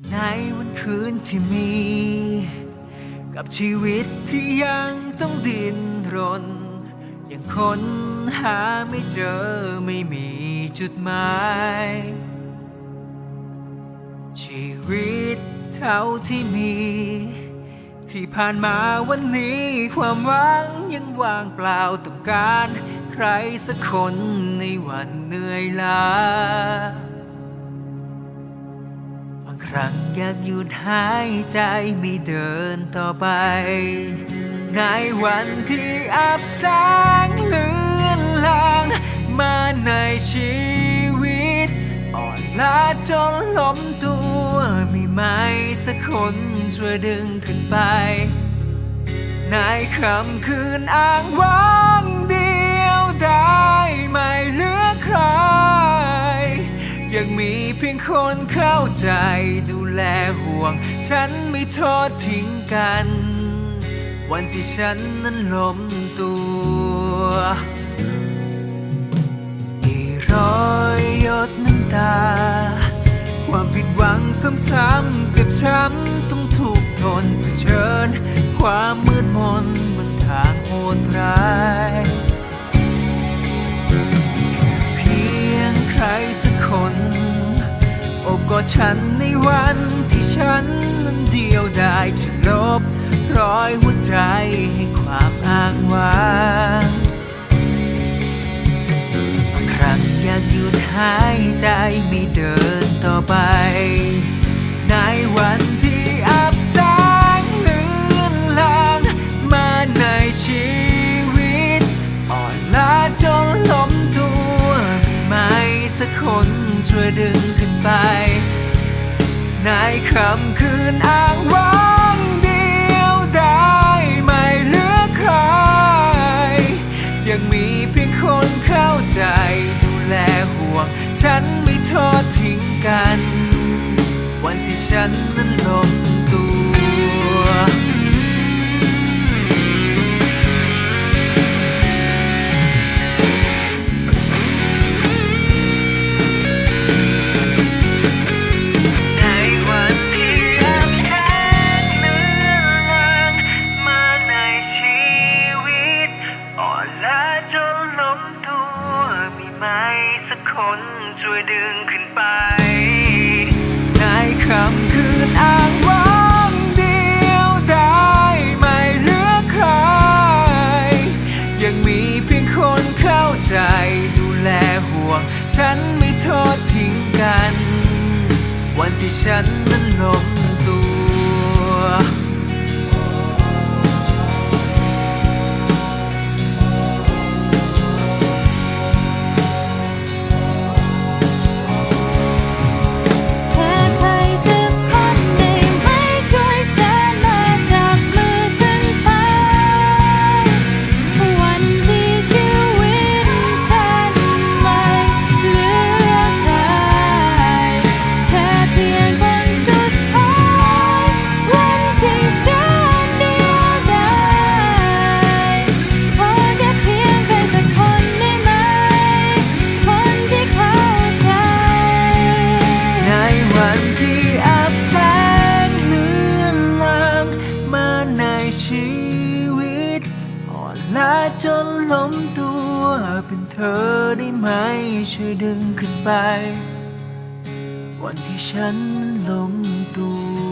ในวันคืนที่มี กับชีวิตที่ยังต้องดิ้นรน ยังค้นหาไม่เจอไม่มีจุดหมาย ชีวิตเท่าที่มี ที่ผ่านมาวันนี้ ความหวังยังว่างเปล่าต้องการ ใครสักคนในวันเหนื่อยล้า ครั้งอยากหยุดหายใจไม่เดินต่อไป ในวันที่อับแสงเลือนลางมาในชีวิต อ่อนล้าจนล้มตัวม่ไม่สักคนช่วยดึงขึ้นไป ในค่ำคืนอ้างว้าง แลห่วง ฉันไม่ทอดทิ้งกัน วันที่ฉันนั้นล้มตัวกี่ร้อยหยดน้ำตา ความผิดหวังซ้ำๆเจ็บช้ำต้องถูกทนเผชิญ ความมืดมนบนทางโหดร้าย ดฉันในวันที่ฉันนั้นเดียวดายจะลบรอยหัวใจให้ความอ้างว้างบางครั้งอยากหยุดหายใจไม่เดินต่อไป ในวันที่อับแสงเลือนลางมาในชีวิต อ่อนล้าจนล้มตัวไม่ไม่สักคน ช่วยดึงขึ้นไป ในคำคืนอ้างว้างเดียวได้ไม่เหลือใคร ยังมีเพียงคนเข้าใจ ดูแลห่วง ฉันไม่ทอดทิ้งกัน วันที่ฉัน คนช่วยดึงขึ้นไป ในคำคืนอ้างว้างเดียวได้ไม่เหลือใคร ยังมีเพียงคนเข้าใจ ดูแลห่วง ฉันไม่ทอดทิ้งกัน วันที่ฉันนั้นล้ม นล้มตัวเป็นเธอได้ไหมช่วยดึงขึ้นไป วันที่ฉันล้มตัว